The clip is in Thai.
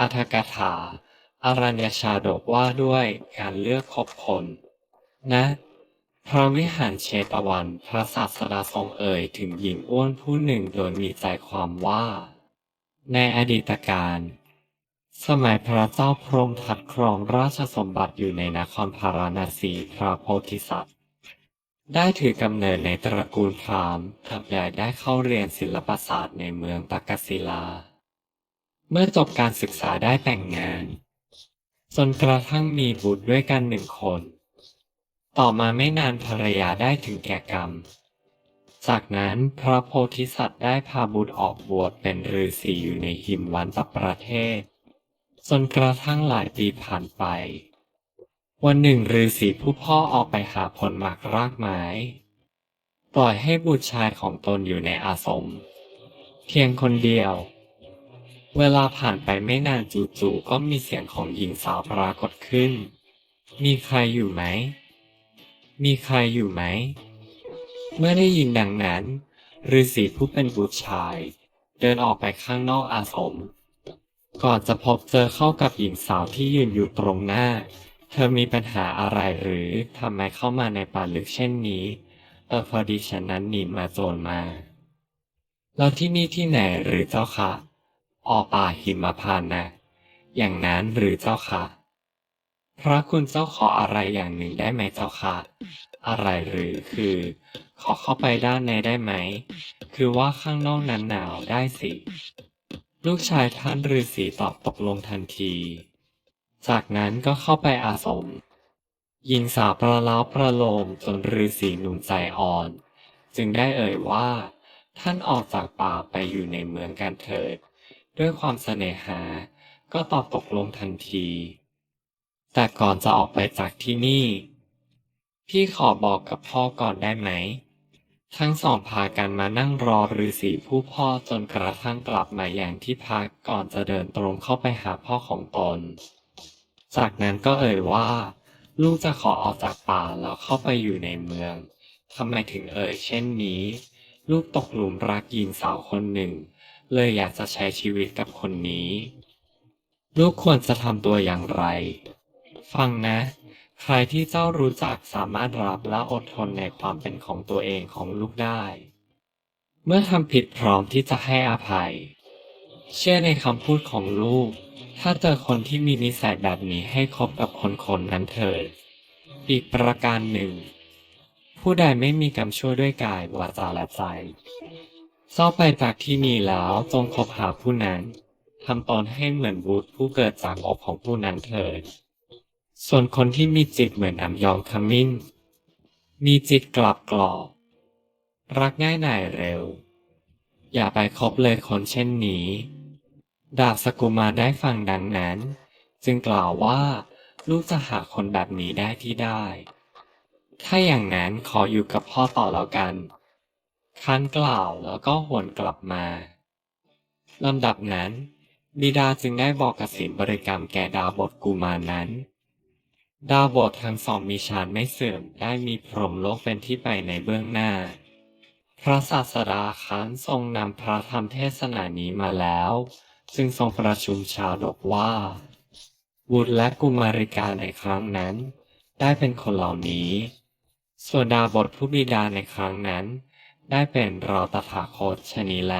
อัธกถาอรัญญชาดกว่าด้วยการเลือกคบคนนะพระวิหารเชตวันพระศาสดาทรงเอ่ยถึงหญิงอ้วนผู้หนึ่งโดยมีใจความว่า ในอดีตการ สมัยพระเจ้าพรหมทัดครองราชสมบัติอยู่ในนครพาราณสีพระโพธิสัตว์ ได้ถือกำเนิดในตระกูลพราหมณ์ทำใหญ่ได้เข้าเรียนศิลปศาสตร์ในเมืองตักกศิลา เมื่อจบการศึกษาได้แต่งงาน จนกระทั่งมีบุตรด้วยกันหนึ่งคน ต่อมาไม่นานภรรยาได้ถึงแก่กรรม จากนั้นพระโพธิสัตว์ได้พาบุตรออกบวชเป็นฤาษีอยู่ในหิมวันตประเทศ จนกระทั่งหลายปีผ่านไป วันหนึ่งฤาษีผู้พ่อออกไปหาผลหมากรากไม้ปล่อยให้บุตรชายของตนอยู่ในอาสม เพียงคนเดียว เวลาผ่านไปไม่นานจู่ๆก็มีเสียงของหญิงสาวปรากฏขึ้น มีใครอยู่ไหม มีใครอยู่ไหม เมื่อได้ยินดังนั้นฤาษีผู้เป็นบุตรชาย เดินออกไปข้างนอกอาสม ก่อนจะพบเจอเข้ากับหญิงสาวที่ยืนอยู่ตรงหน้า เธอมีปัญหาอะไรหรือทำไมเข้ามาในป่าลึกเช่นนี้ เออพอดีฉันนั้นหนีมาโจรมา แล้วที่นี่ที่ไหนหรือเจ้าคะ ออป่าหิมพานต์นะ อย่างนั้นหรือเจ้าค่ะ พระคุณเจ้าขออะไรอย่างหนึ่งได้ไหมเจ้าค่ะ อะไรหรือคือ ขอเข้าไปด้านในได้ไหม คือว่าข้างนอกนั้นหนาวได้สิ ลูกชายท่านฤาษีตอบตกลงทันที จากนั้นก็เข้าไปอาสมหญิงสาวประล้าประโลมจนฤาษีหนุ่มใจอ่อน จึงได้เอ่ยว่า ท่านออกจากป่าไปอยู่ในเมืองกันเถิด ด้วยความเสน่หา ก็ตอบตกลงทันที แต่ก่อนจะออกไปจากที่นี่ พี่ขอบอกกับพ่อก่อนได้ไหม ทั้งสองพากันมานั่งรอฤาษีผู้พ่อจนกระทั่งกลับมาอย่างที่พักก่อนจะเดินตรงเข้าไปหาพ่อของตน จากนั้นก็เอ่ยว่า ลูกจะขอออกจากป่าแล้วเข้าไปอยู่ในเมืองทำไมถึงเอ่ยเช่นนี้ ลูกตกหลุมรักหญิงสาวคนหนึ่ง เลยอยากจะใช้ชีวิตกับคนนี้ ลูกควรจะทำตัวอย่างไร ฟังนะ ใครที่เจ้ารู้จักสามารถรับและอดทนในความเป็นของตัวเองของลูกได้ เมื่อทำผิดพร้อมที่จะให้อภัย เชื่อในคำพูดของลูก ถ้าเจอคนที่มีนิสัยแบบนี้ให้คบกับคนคนนั้นเถิด อีกประการหนึ่ง ผู้ใดไม่มีกรรมชั่วด้วยกายวาจาและใจ เศร้าไปจากที่นี่แล้วจงคบหาผู้นั้นทำตนให้เหมือนบุตรผู้เกิดจากอกของผู้นั้นเถิด ส่วนคนที่มีจิตเหมือนน้ำยองขมิ้น มีจิตกลับกรอกรักง่ายหน่ายเร็ว อย่าไปคบเลยคนเช่นนี้ ดาบสกุมาได้ฟังดังนั้น จึงกล่าวว่าลูกจะหาคนแบบนี้ได้ที่ได้ ถ้าอย่างนั้นขออยู่กับพ่อต่อแล้วกัน คันกล่าวแล้วก็หวนกลับมาลำดับนั้นบิดาจึงได้บอกกสินบริกรรมแก่ดาวบทกุมารนั้น ดาวบททั้งสองมีฌานไม่เสื่อมได้มีพรหมโลกเป็นที่ไปในเบื้องหน้า พระศาสดาคันทรงนำพระธรรมเทศนานี้มาแล้วจึงทรงประชุมชาวดกว่า บุตรและกุมาริกาในครั้งนั้น ได้เป็นคนเหล่านี้ ส่วนดาวบทผู้บิดาในครั้งนั้น ได้เป็นเราตถาคตชนีแล